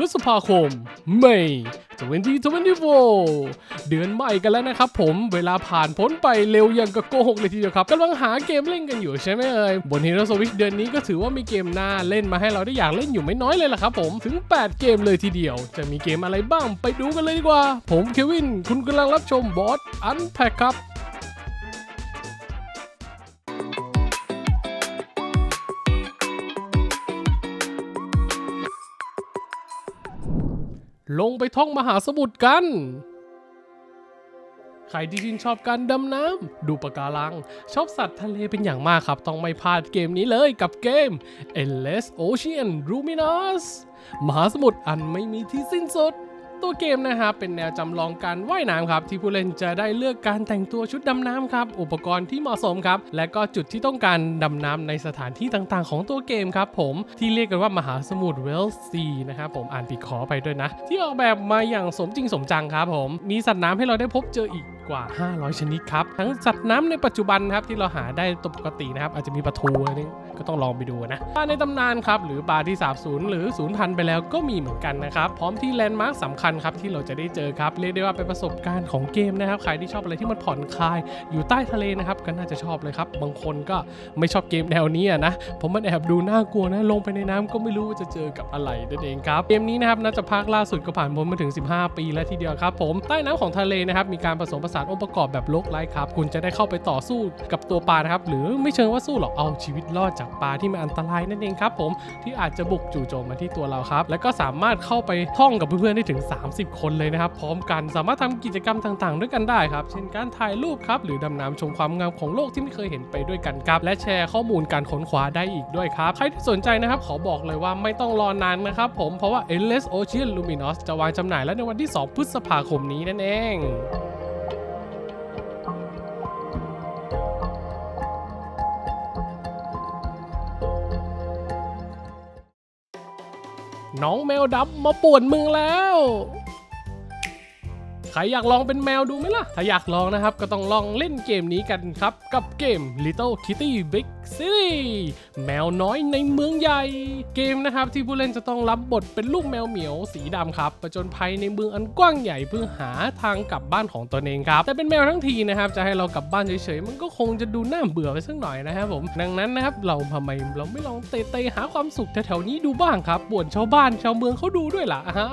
พฤษภาคมเมย์2024 เดือนใหม่กันแล้วนะครับผม เวลาผ่านพ้นไปเร็วอย่างกับโกหกเลยทีเดียวครับกำลังหาเกมเล่นกันอยู่ใช่ไหมเอ่ย บน Hero Switch เดือนนี้ก็ถือว่ามีเกมน่าเล่นมาให้เราได้อยากเล่นอยู่ไม่น้อยเลยล่ะครับผม ถึง 8 เกมเลยทีเดียว จะมีเกมอะไรบ้างไปดูกันเลยดีกว่า ผมเควิน คุณกำลังรับชมบอสอันแพคครับ ลงไปท่องมหาสมุทรกัน ใครที่ชื่นชอบการดำน้ำ ดูปะการัง ชอบสัตว์ทะเลเป็นอย่างมากครับ ต้องไม่พลาดเกมนี้เลยกับเกม Endless Ocean Luminous มหาสมุทรอันไม่มีที่สิ้นสุด ตัวเกมนะครับเป็นแนวจำลองการว่ายน้ำครับที่ผู้เล่นจะได้เลือกการแต่งตัวชุดดำน้ำครับอุปกรณ์ที่เหมาะสมครับและก็จุดที่ต้องการดำน้ำในสถานที่ต่างๆ ของตัวเกมครับผมที่เรียกกันว่ามหาสมุทรเวลซีนะครับผมอ่านผิดขอไปด้วยนะ ที่ออกแบบมาอย่างสมจริงสมจังครับผมมีสัตว์น้ำให้เราได้พบเจออีก กว่า 500 ชนิดครับ ทั้งสัตว์น้ำในปัจจุบันครับที่เราหาได้ตัวปกตินะครับ อาจจะมีปลาทูอะไรนี่ก็ต้องลองไปดูนะปลาในตำนานครับ หรือปลาที่สาบสูญหรือสูญพันธุ์ไปแล้วก็มีเหมือนกันนะครับ พร้อมที่แลนด์มาร์คสำคัญครับที่เราจะได้เจอครับ เรียกได้ว่าเป็นประสบการณ์ของเกมนะครับ ใครที่ชอบอะไรที่มันผ่อนคลาย อยู่ใต้ทะเลนะครับก็น่าจะชอบเลยครับ บางคนก็ไม่ชอบเกมแนวนี้อะนะผมมันแอบดูน่ากลัวนะลงไปในน้ำก็ไม่รู้ว่าจะเจอกับอะไรนั่นเองครับเกมนี้นะครับน่าจะภาคล่าสุดก็ผ่านพ้นมาถึง 15 ปีแล้วทีเดียวครับผมใต้น้ำของทะเลนะครับมีการผสมผสานองค์ประกอบแบบโลกไร้ครับ คุณจะได้เข้าไปต่อสู้กับตัวปลานะครับ หรือไม่เชิงว่าสู้หรอกเอาชีวิตรอดจากปลาที่มันอันตรายนั่นเองครับผมที่อาจจะบุกจู่โจมมาที่ตัวเราครับ แล้วก็สามารถเข้าไปท่องกับเพื่อนๆได้ถึง 30 คนเลยนะครับพร้อมกันสามารถทำกิจกรรมต่างๆ ด้วยกันได้ครับ เช่นการถ่ายรูปครับหรือดำน้ำชมความงามของโลกที่ไม่เคยเห็นไปด้วยกันครับและแชร์ข้อมูลการค้นคว้าได้อีกด้วยครับใครที่สนใจนะครับขอบอกเลยว่าไม่ต้องรอนานนะครับผมเพราะว่า Endless Ocean Luminous จะวางจำหน่ายแล้วในวันที่ 2 พฤษภาคมนี้นั่นเอง น้องแมวดำมาป่วนเมืองแล้ว ใครอยากลองเป็นแมวดูไหมล่ะ ถ้าอยากลองนะครับก็ต้องลองเล่นเกมนี้กันครับ กับเกม Little Kitty Big City แมวน้อยในเมืองใหญ่ เกมนะครับที่ผู้เล่นจะต้องรับบทเป็นลูกแมวเหมียวสีดำครับประจนภัยในเมืองอันกว้างใหญ่เพื่อหาทางกลับบ้านของตนเองครับ แต่เป็นแมวทั้งทีนะครับจะให้เรากลับบ้านเฉยๆมันก็คงจะดูน่าเบื่อไปสักหน่อยนะครับผม ดังนั้นนะครับเราทำไมเราไม่ลองเตะๆหาความสุขแถวๆนี้ดูบ้างครับป่วนชาวบ้านชาวเมืองเขาดูด้วยล่ะอ่า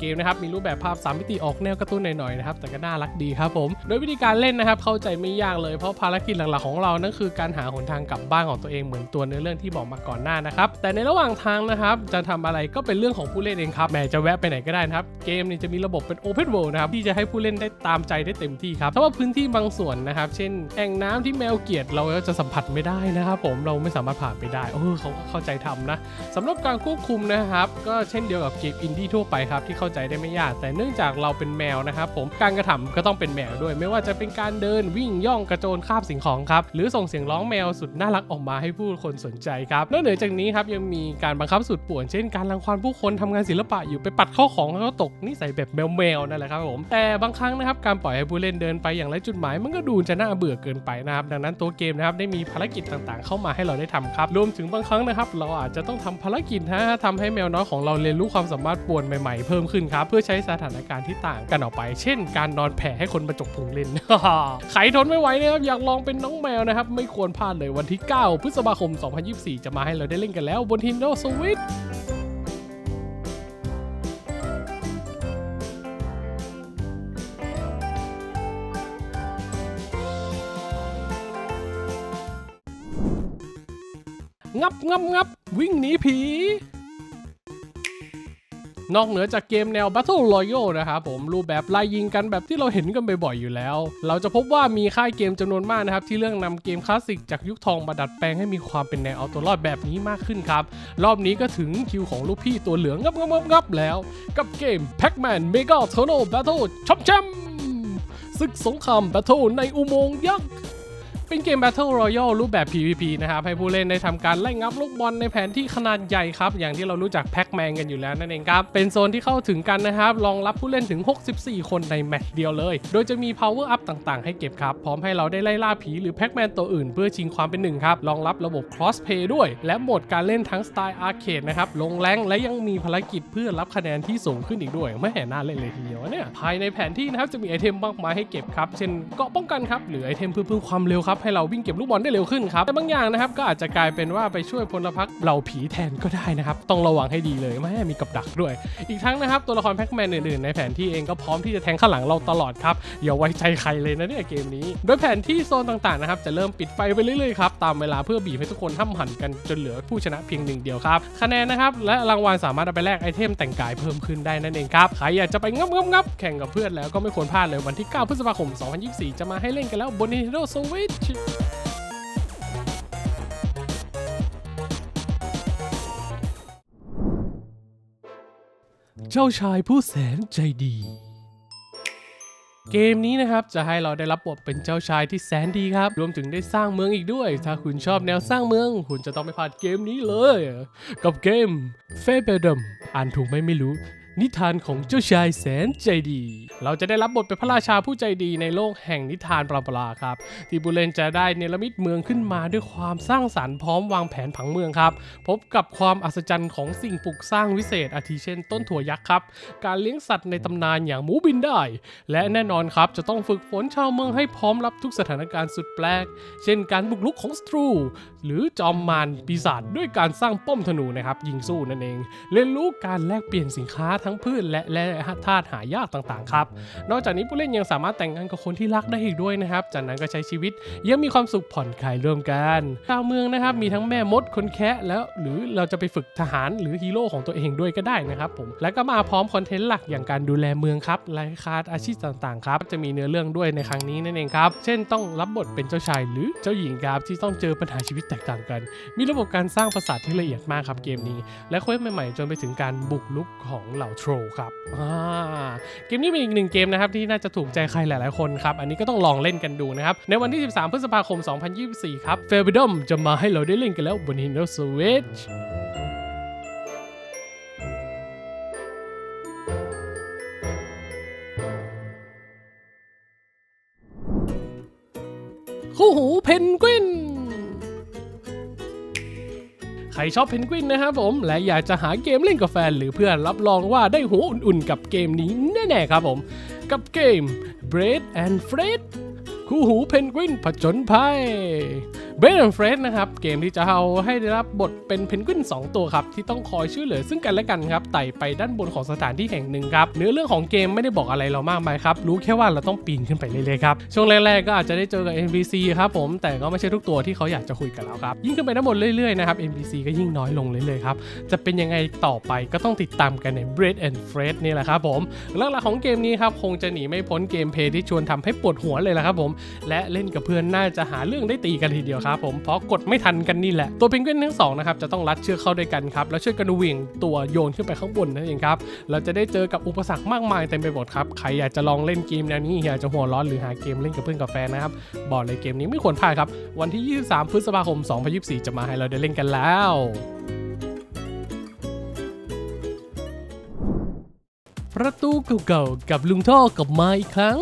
เกมนะครับมีรูปแบบภาพสามมิติออกแนวการ์ตูนหน่อยๆนะครับแต่ก็น่ารักดีครับผม โดยวิธีการเล่นนะครับเข้าใจไม่ยากเลยเพราะภารกิจหลักๆของเรานั่นคือการหาหนทางกับบ้านของตัวเองเหมือนตัวเนื้อเรื่องที่บอกมาก่อนหน้านะครับ แต่ในระหว่างทางนะครับจะทำอะไรก็เป็นเรื่องของผู้เล่นเองครับแหมจะแวะไปไหนก็ได้นะครับ เกมนี้จะมีระบบเป็น Open World นะครับที่จะให้ผู้เล่นได้ตามใจได้เต็มที่ครับถ้าว่าพื้นที่บางส่วนนะครับ เช่นแอ่งน้ำที่แมวเกียดเราก็จะสัมผัสไม่ได้นะครับผมเราไม่สามารถผ่านไปได้เออเขาก็เข้าใจทำนะสำหรับการควบคุมนะครับก็เช่นเดียวกับเกมอินดี้ทั่วไปครับที่เข้าใจได้ไม่ยาก แต่เนื่องจากเราเป็นแมวนะครับผมการกระทำก็ต้องเป็นแมวด้วย ไม่ว่าจะเป็นการเดินวิ่งย่องกระโจนคาบสิ่งของครับหรือส่งเสียงร้องแมวสุดนน่ารักออกมาให้ผู้คนสนใจครับนอกเหนือจากนี้ครับยังมีการบังคับสุดป่วนเช่นการรังควานผู้คนทำงานศิลปะอยู่ไปปัดเข้าของแล้วก็ตกนิสัยแบบแมวๆนั่นแหละครับผมแต่บางครั้งนะครับการปล่อยให้ผู้เล่นเดินไปอย่างไร้จุดหมาย มันก็ดูจะน่าเบื่อเกินไปนะครับดังนั้นตัวเกมนะครับได้มีภารกิจต่างๆ เข้ามาให้เราได้ทำครับรวมถึงบางครั้งนะครับเราอาจจะต้องทำภารกิจนะทำให้แมวน้อยของเราเรียนรู้ความสามารถป่วนใหม่ๆเพิ่มขึ้นครับเพื่อใช้สถานการณ์ที่ต่างกันออกไป เช่น การนอนแผ่ให้คนมาจกพุงเล่นใครทนไม่ไหวนะครับอยากลองเป็นน้องแมวนะครับไม่ควรพลาดเลยวันที่9 พฤษภาคม 2024 จะมาให้เราได้เล่นกันแล้วบน Nintendo Switch งับงับงับวิ่งหนีผี นอกเหนือจากเกมแนว Battle Royale นะครับผมรูปแบบไล่ยิงกันแบบที่เราเห็นกันบ่อยๆอยู่แล้ว เราจะพบว่ามีค่ายเกมจำนวนมากนะครับ ที่เรื่องนำเกมคลาสสิกจากยุคทองมาดัดแปลงให้มีความเป็นแนวเอาตัวรอดแบบนี้มากขึ้นครับ รอบนี้ก็ถึงคิวของลูกพี่ตัวเหลืองงับงับงับงับแล้ว กับเกม Pac-Man Mega Turtle Battle ช็อปแชมศึกสงคราม Battle ในอุโมงค์ยักษ์ เป็นเกม Battle Royale รูปแบบ PVP นะครับ ให้ผู้เล่นได้ทำการไล่งับลูกบอลในแผนที่ขนาดใหญ่ครับ อย่างที่เรารู้จักแพ็กแมนกันอยู่แล้วนั่นเองครับ เป็นโซนที่เข้าถึงกันนะครับ รองรับผู้เล่นถึง 64 คนในแมตช์เดียวเลย โดยจะมี power up ต่างๆ ให้เก็บครับ พร้อมให้เราได้ไล่ล่าผีหรือแพ็กแมนตัวอื่น เพื่อชิงความเป็นหนึ่งครับ รองรับระบบ cross play ด้วย และโหมดการเล่นทั้งสไตล์อาร์เคดนะครับ ลงแรงและยังมีภารกิจเพื่อรับคะแนนที่สูงขึ้นอีกด้วยไม่แห่น่าเล่นเลยทีเดียวเนี่ยภายในแผนที่นะครับจะมีไอเทมมากมายให้เก็บครับเช่นเกาะป้องกันครับหรือไอเทมเพื่อเพิ่มความเร็วครับให้เราวิ่งเก็บลูกบอลได้เร็วขึ้นครับแต่บางอย่างนะครับก็อาจจะกลายเป็นว่าไปช่วยพลพรรคเหล่าผีแทนก็ได้นะครับต้องระวังให้ดีเลยไม่ให้มีกับดักด้วย อีกทั้งนะครับตัวละครแพ็กแมนอื่นๆในแผนที่เองก็พร้อมที่จะแทงข้างหลังเราตลอดครับอย่าไว้ใจใครเลยนะเนี่ยเกมนี้ โดยแผนที่โซนต่างๆนะครับจะเริ่มปิดไฟไปเรื่อยๆครับตามเวลาเพื่อบีบให้ทุกคนห้ำหันกันจนเหลือผู้ชนะเพียงหนึ่งเดียวครับคะแนนนะครับและรางวัลสามารถเอาไปแลกไอเทมแต่งกายเพิ่มขึ้นได้นั่นเองครับใครอยากจะไปงับงับงับแข่งกับเพื่อนแล้วก็ไม่ควรพลาดเลยวันที่ 9 พฤษภาคม 2024 จะมาให้เล่นกันแล้วบน Nintendo Switch เจ้าชายผู้แสนใจดี เกมนี้นะครับจะให้เราได้รับบทเป็นเจ้าชายที่แสนดีครับ รวมถึงได้สร้างเมืองอีกด้วย ถ้าคุณชอบแนวสร้างเมือง คุณจะต้องไม่พลาดเกมนี้เลย กับเกม f a b e d u m อ่านถูกไหมไม่รู้ นิทานของเจ้าชายแสนใจดี เราจะได้รับบทเป็นพระราชาผู้ใจดีในโลกแห่งนิทานปลาปลาครับ ที่บุเรนจะได้เนรมิตเมืองขึ้นมาด้วยความสร้างสรรค์พร้อมวางแผนผังเมืองครับ พบกับความอัศจรรย์ของสิ่งปลูกสร้างวิเศษอาทิเช่น ต้นถั่วยักษ์ครับ การเลี้ยงสัตว์ในตำนานอย่างหมูบินได้ และแน่นอนครับจะต้องฝึกฝนชาวเมืองให้พร้อมรับทุกสถานการณ์สุดแปลก เช่นการบุกรุกของสตรู หรือจอมมารปีศาจด้วยการสร้างป้อมธนูนะครับยิงสู้นั่นเอง เรียนรู้การแลกเปลี่ยนสินค้าทั้งพืชและและธาตุหายากต่างๆครับนอกจากนี้ผู้เล่นยังสามารถแต่งงานกับคนที่รักได้อีกด้วยนะครับ จากนั้นก็ใช้ชีวิตยังมีความสุขผ่อนคลายร่วมกันชาวเมืองนะครับมีทั้งแม่มดคนแคะแล้ว หรือเราจะไปฝึกทหารหรือฮีโร่ของตัวเองด้วยก็ได้นะครับผมแล้วก็มาพร้อมคอนเทนต์หลักอย่างการดูแลเมืองครับรายคาดอาชีพต่างๆครับจะมีเนื้อเรื่องด้วยในครั้งนี้นั่นเองครับเช่นต้องรับบทเป็นเจ้าชายหรือเจ้าหญิงครับที่ต้องเจอปัญหาชีวิตตกต่างกัน มีระบบการสร้างปราสาทที่ละเอียดมากครับเกมนี้ และเควสใหม่ๆ จนไปถึงการบุกลุกของเหล่าโทรครับเกมนี้เป็นอีกหนึ่งเกมนะครับที่น่าจะถูกใจใครหลายๆคนครับอันนี้ก็ต้องลองเล่นกันดูนะครับในวันที่ 13 พฤษภาคม 2024 ครับ f a i r b d o m จะมาให้เราได้เล่นกันแล้วบน Nintendo Switch คู่หูเพนกวิน ใครชอบเพนกวินนะครับผม และอยากจะหาเกมเล่นกับแฟนหรือเพื่อนรับรองว่าได้หัวอุ่นๆ กับเกมนี้แน่ๆครับผม กับเกม Bread and Fred คู่หูเพนกวินผจญภัย Bread and Fred นะครับ เกมที่จะเอาให้ได้รับบทเป็นเพนกวิน 2 ตัวครับ ที่ต้องคอยช่วยเหลือซึ่งกันและกันครับไต่ไปด้านบนของสถานที่แห่งหนึ่งครับ เนื้อเรื่องของเกมไม่ได้บอกอะไรเรามากมายครับ รู้แค่ว่าเราต้องปีนขึ้นไปเรื่อยๆครับ ช่วงแรกๆก็อาจจะได้เจอกับ NPC ครับผมแต่ก็ไม่ใช่ทุกตัวที่เขาอยากจะคุยกับเราครับยิ่งขึ้นไปด้านบนเรื่อยๆนะครับ NPC ก็ยิ่งน้อยลงเรื่อยๆครับจะเป็นยังไงต่อไปก็ต้องติดตามกันใน Bread and Fred นี่แหละครับผมเรื่องราวของเกมนี้ครับคงจะหนีไม่พ้นเกมเพลย์ที่ชวนทำให้ปวดหัวเลยละครับผมและเล่นกับเพื่อนน่าจะหาเรื่องได้ตีกันทีเดียวครับผมเพราะกดไม่ทันกันนี่แหละ ตัวเพนกวินทั้งสองนะครับจะต้องรัดเชือกเข้าด้วยกันครับแล้วช่วยกันเหวี่ยงตัวโยนขึ้นไปข้างบนนั่นเองครับเราจะได้เจอกับอุปสรรคมากมายเต็มไปหมดครับใครอยากจะลองเล่นเกมแนวนี้อยากจะหัวร้อนหรือหาเกมเล่นกับเพื่อนกับแฟนนะครับบอกเลยเกมนี้ไม่ควรพลาดครับวันที่ 23 พฤษภาคม 2024 จะมาให้เราได้เล่นกันแล้วประตูเก่าๆกับลุงท่อกับมาอีกครั้ง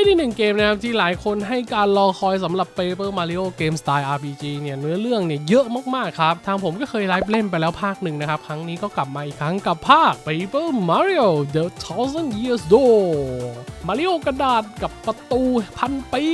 เป็นอีกหนึ่งเกมนะครับที่หลายคนให้การรอคอยสำหรับ Paper Mario เกมสไตล์ RPG เนี่ยเนื้อเรื่องเนี่ยเยอะมากๆครับ ทางผมก็เคยไลฟ์เล่นไปแล้วภาคหนึ่งนะครับ ครั้งนี้ก็กลับมาอีกครั้งกับภาค Paper Mario The Thousand Years Door มาริโอกระดาษกับประตูพันปี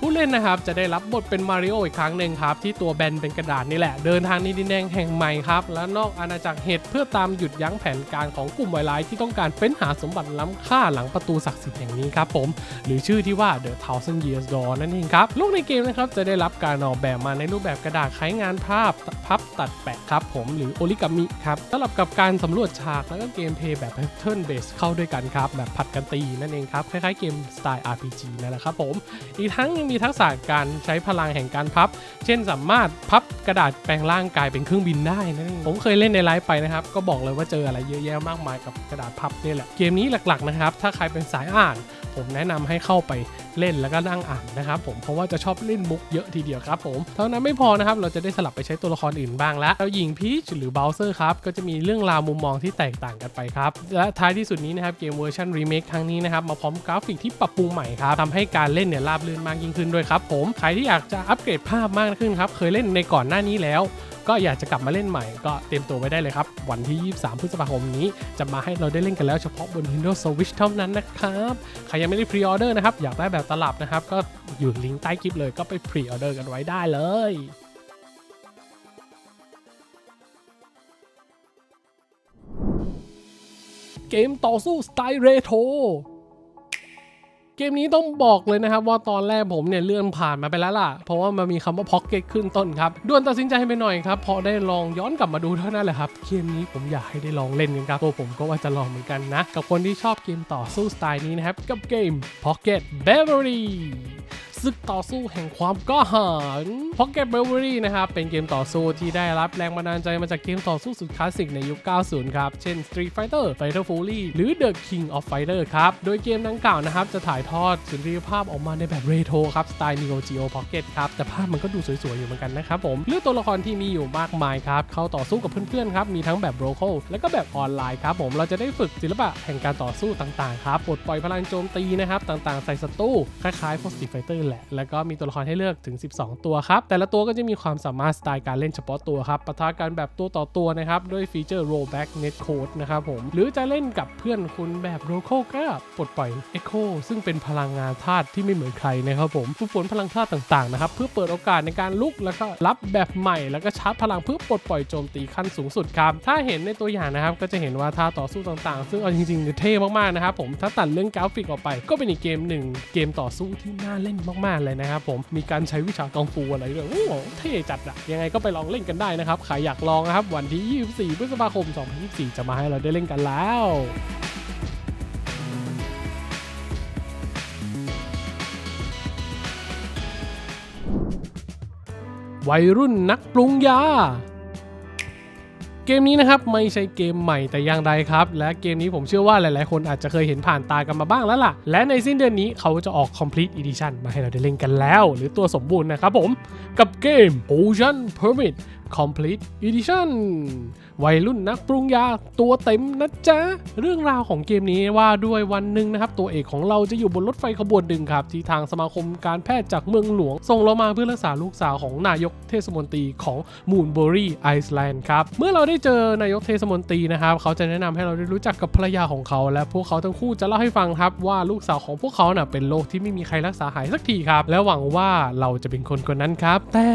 ผู้เล่นนะครับจะได้รับบทเป็นมาริโออีกครั้งหนึ่งครับ ที่ตัวแบนเป็นกระดาษนี่แหละ เดินทางในดินแดงแห่งใหม่ครับ และนอกอาณาจักรเห็ดเพื่อตามหยุดยั้งแผนการของกลุ่มไวายร้ายที่ต้องการเฟ้นหาสมบัติล้ำค่าหลังประตูศักดิ์สิทธิ์แห่งนี้ครับผมหรือชื่อที่ว่า The Thousand Years Door นั่นเองครับโลกในเกมนะครับจะได้รับการออกแบบมาในรูปแบบกระดาษคล้ายงานภาพพับตัดแปะครับผมหรือโอริกามิครับสลับกับการสำรวจฉากแล้วก็เกมเพย์แบบ Pattern Base เข้าด้วยกันครับแบบผัดกันตีนั่นเองครับคล้ายๆเกมสไตล์ RPG นั่นแหละครับผม อีกทั้งยังมีทักษะการใช้พลังแห่งการพับ เช่นสามารถพับกระดาษแปลงร่างกายเป็นเครื่องบินได้นั่นเองผมเคยเล่นในไลฟ์ไปนะครับก็บอกเลยว่าเจออะไรเยอะแยะมากมายกับกระดาษพับนี่แหละเกมนี้หลักๆนะครับถ้าใครเป็นสายอ่าน ผมแนะนำให้เข้าไปเล่นแล้วก็นั่งอ่านนะครับผมเพราะว่าจะชอบเล่นมุกเยอะทีเดียวครับผมเท่านั้นไม่พอนะครับเราจะได้สลับไปใช้ตัวละครอื่นบ้างแล้วแล้วหญิงพีชหรือเบลเซอร์ครับก็จะมีเรื่องราวมุมมองที่แตกต่างกันไปครับและท้ายที่สุดนี้นะครับเกมเวอร์ชันรีเมคครั้งนี้นะครับมาพร้อมกราฟิกที่ปรับปรุงใหม่ครับทำให้การเล่นเนี่ยราบรื่นมากยิ่งขึ้นด้วยครับผมใครที่อยากจะอัปเกรดภาพมากขึ้นครับเคยเล่นในก่อนหน้านี้แล้ว ก็อยากจะกลับมาเล่นใหม่ก็เตรียมตัวไว้ได้เลยครับ วันที่ 23 พฤษภาคมนี้ จะมาให้เราได้เล่นกันแล้วเฉพาะบน Nintendo Switch เท่านั้นนะครับ ใครยังไม่ได้พรีออเดอร์นะครับ อยากได้แบบตลับนะครับ ก็อยู่ลิงก์ใต้คลิปเลยก็ไปพรีออเดอร์กันไว้ได้เลยเกมต่อสู้สไตล์เรโทร เกมนี้ต้องบอกเลยนะครับว่าตอนแรกผมเนี่ยเลื่อนผ่านมาไปแล้วล่ะ เพราะว่ามันมีคำว่าพ็อกเก็ตขึ้นต้นครับด่วนตัดสินใจไปหน่อยครับพอได้ลองย้อนกลับมาดูเท่านั้นแหละครับเกมนี้ผมอยากให้ได้ลองเล่นกันครับตัวผมก็ว่าจะลองเหมือนกันนะ กับคนที่ชอบเกมต่อสู้สไตล์นี้นะครับกับเกม Pocket b e v e r y ศึกต่อสู้แห่งความกล้าหาญ Pocket Bravery นะครับ เป็นเกมต่อสู้ที่ได้รับแรงบันดาลใจมาจากเกมต่อสู้สุดคลาสสิกในยุค 90 ครับ เช่น Street Fighter Fighter Fury หรือ The King of Fighter ครับ โดยเกมดังกล่าวนะครับ จะถ่ายทอดสุนทรียภาพออกมาในแบบเรโทรครับ สไตล์ Neo Geo Pocket ครับ แต่ภาพมันก็ดูสวยๆ อยู่เหมือนกันนะครับผม เลือกตัวละครที่มีอยู่มากมายครับ เข้าต่อสู้กับเพื่อนๆ ครับ มีทั้งแบบโ o ค a l และก็แบบออนไลน์ครับผม เราจะได้ฝึกศิลปะแห่งการต่อสู้ต่างๆ ครับ ปลดปล่อยพลังโจมตีนะครับ ต่างๆ ใส่ศัตรู คล้ายๆ Street Fighter แหละ แล้วก็มีตัวละครให้เลือกถึง 12 ตัวครับ แต่ละตัวก็จะมีความสามารถสไตล์การเล่นเฉพาะตัวครับปะทะกันแบบตัวต่อตัวนะครับ ด้วยฟีเจอร์ rollback net code นะครับผม หรือจะเล่นกับเพื่อนคุณแบบ local ก็ปลดปล่อย echo ซึ่งเป็นพลังงานธาตุที่ไม่เหมือนใครนะครับผมฝึกฝนพลังธาตุต่างๆนะครับเพื่อเปิดโอกาสในการลุกแล้วก็รับแบบใหม่ แล้วก็ชาร์จพลังเพื่อปลดปล่อยโจมตีขั้นสูงสุดครับถ้าเห็นในตัวอย่างนะครับก็จะเห็นว่าท่าต่อสู้ต่างๆ ซึ่งเอาจริงๆเนี่ยเท่มากๆนะครับผมถ้าตัดเรื่องกราฟิกออกไป ก็เป็นอีกเกมหนึ่งเกมต่อสู้ที่น่าเล่นมากๆเลยนะครับผมมีการใช้วิชากองฟูอะไรด้วยโอ้โหเท่จัดอะยังไงก็ไปลองเล่นกันได้นะครับใครอยากลองนะครับวันที่ 24 พฤษภาคม 2024 จะมาให้เราได้เล่นกันแล้ววัยรุ่นนักปรุงยา เกมนี้นะครับไม่ใช่เกมใหม่แต่อย่างใดครับ และเกมนี้ผมเชื่อว่าหลายๆ คนอาจจะเคยเห็นผ่านตากันมาบ้างแล้วล่ะ และในสิ้นเดือนนี้เขาจะออก Complete Edition มาให้เราได้เล่นกันแล้ว หรือตัวสมบูรณ์นะครับผมกับเกม Ocean Permit Complete Edition วัยรุ่นนักปรุงยาตัวเต็มนะจ๊ะ เรื่องราวของเกมนี้ว่าด้วยวันหนึ่งนะครับ ตัวเอกของเราจะอยู่บนรถไฟขบวนหนึ่งครับ ที่ทางสมาคมการแพทย์จากเมืองหลวง ส่งเรามาเพื่อรักษาลูกสาวของนายกเทศมนตรีของมูนเบอรี่ไอซ์แลนด์ครับ เมื่อเราได้เจอนายกเทศมนตรีนะครับ เขาจะแนะนำให้เราได้รู้จักกับภรรยาของเขา และพวกเขาทั้งคู่จะเล่าให้ฟังครับว่าลูกสาวของพวกเขาน่ะเป็นโรคที่ไม่มีใครรักษาหายสักทีครับและหวังว่าเราจะเป็นคนคนนั้นครับแต่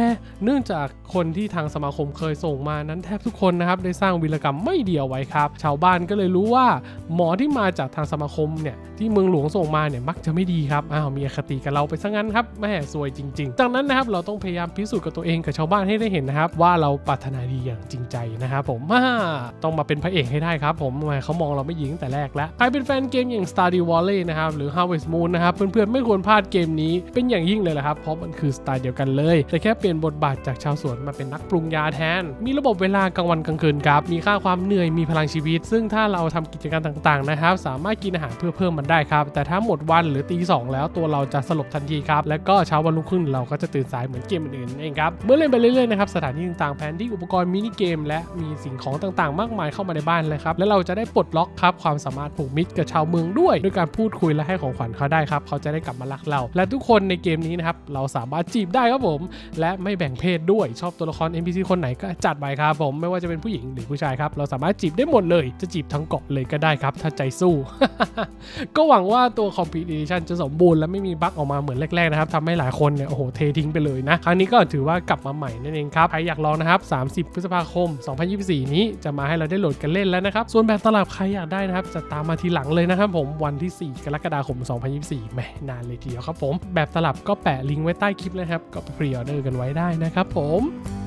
เนื่องจากคนที่ทางสมาคมเคยส่งมานั้นแทบทุกคนนะครับได้สร้างวีรกรรมไม่เดียวไว้ครับ ชาวบ้านก็เลยรู้ว่า หมอที่มาจากทางสมาคมเนี่ยที่เมืองหลวงส่งมาเนี่ยมักจะไม่ดีครับอ้าวมีอคติกับเราไปซะงั้นครับแม่สวยจริงๆจากนั้นนะครับเราต้องพยายามพิสูจน์กับตัวเองกับชาวบ้านให้ได้เห็นนะครับ ว่าเราปรารถนาดีอย่างจริงใจนะครับผมมาต้องมาเป็นพระเอกให้ได้ครับ ผมทำไมเขามองเราไม่ยิงแต่แรกแล้วใครเป็นแฟนเกมอย่าง Stardew Valley นะครับหรือ Harvest Moon นะครับเพื่อนๆไม่ควรพลาดเกมนี้เป็นอย่างยิ่งเลยละครับเพราะมันคือสไตล์เดียวกันเลย แต่แค่เปลี่ยนบทบาทจากชาวสวนมาเป็นนักปรุงยาแทน มีระบบเวลากลางวันกลางคืนครับ มีค่าความเหนื่อย มีพลังชีวิต ซึ่งถ้าเราทำกิจกรรมต่างๆนะครับ สามารถกินอาหารเพื่อเพิ่มมันได้ครับ แต่ถ้าหมดวันหรือตีสองแล้วตัวเราจะสลบทันทีครับ แล้วก็เช้าวันรุ่งขึ้นเราก็จะตื่นสายเหมือนเกมอื่นๆเองครับ เมื่อเล่นไปเรื่อยๆนะครับ สถานที่ต่างๆ แผนที่อุปกรณ์มินิเกม และมีสิ่งของต่างๆ มากมายเข้ามาในบ้านเลยครับ และเราจะได้ปลดล็อกครับความสามารถผูกมิตรกับชาวเมืองด้วย ด้วยการพูดคุยและให้ของขวัญเขาได้ครับ เขาจะได้กลับมารักเรา และทุกคนในเกมนี้นะครับ เราสามารถจีบได้ครับผม และไม่แบ่งเพศด้วย ชอบตัวละคร NPC คนไหนก็จัดไปครับผมไม่ว่าจะเป็นผู้หญิงหรือผู้ชายครับเราสามารถจีบได้หมดเลยจะจีบทั้งเกาะเลยก็ได้ครับ ถ้าใจสู้ ก็หวังว่าตัว Complete Edition จะสมบูรณ์และไม่มีบั๊กออกมาเหมือนแรกๆนะครับทำให้หลายคนเนี่ยโอ้โหเททิ้งไปเลยนะครั้งนี้ก็ถือว่ากลับมาใหม่นั่นเองครับใครอยากลองนะครับ 30 พฤษภาคม 2024 นี้จะมาให้เราได้โหลดกันเล่นแล้วนะครับส่วนแบบตลับใครอยากได้นะครับจะตามมาทีหลังเลยนะครับผมวันที่ 4 กรกฎาคม 2024แหมนานเลยทีเดียวครับผมแบบตลับก็แปะลิงก์ไว้ใต้คลิปเลยครับก็ไปพรีออเดอร์กันไว้ได้นะครับผม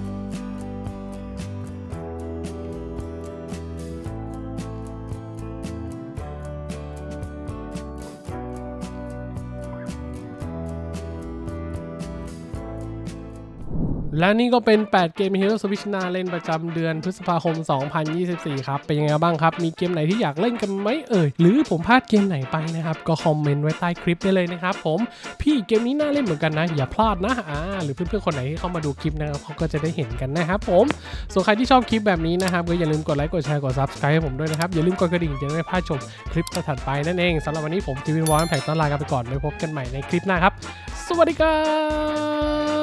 และนี่ก็เป็น 8 เกม Hero Switch นาเล่นประจำเดือนพฤษภาคม 2024 ครับ เป็นยังไงบ้างครับ มีเกมไหนที่อยากเล่นกันไหมเอ่ย หรือผมพลาดเกมไหนไปนะครับ ก็คอมเมนต์ไว้ใต้คลิปได้เลยนะครับผม พี่เกมนี้น่าเล่นเหมือนกันนะ อย่าพลาดนะ อ่า หรือเพื่อนๆ คนไหนที่เข้ามาดูคลิปนะครับเขาก็จะได้เห็นกันนะครับผม ส่วนใครที่ชอบคลิปแบบนี้นะครับก็อย่าลืมกดไลค์ กดแชร์ กด subscribe ให้ผมด้วยนะครับ อย่าลืมกดกระดิ่งจะได้ไม่พลาดชมคลิปถัดไปนั่นเองสำหรับวันนี้ผมทีวินวอนแผงต้อนลากันไปก่อนไว้พบกันใหม่ในคลิปหน้าครับ สวัสดีครับ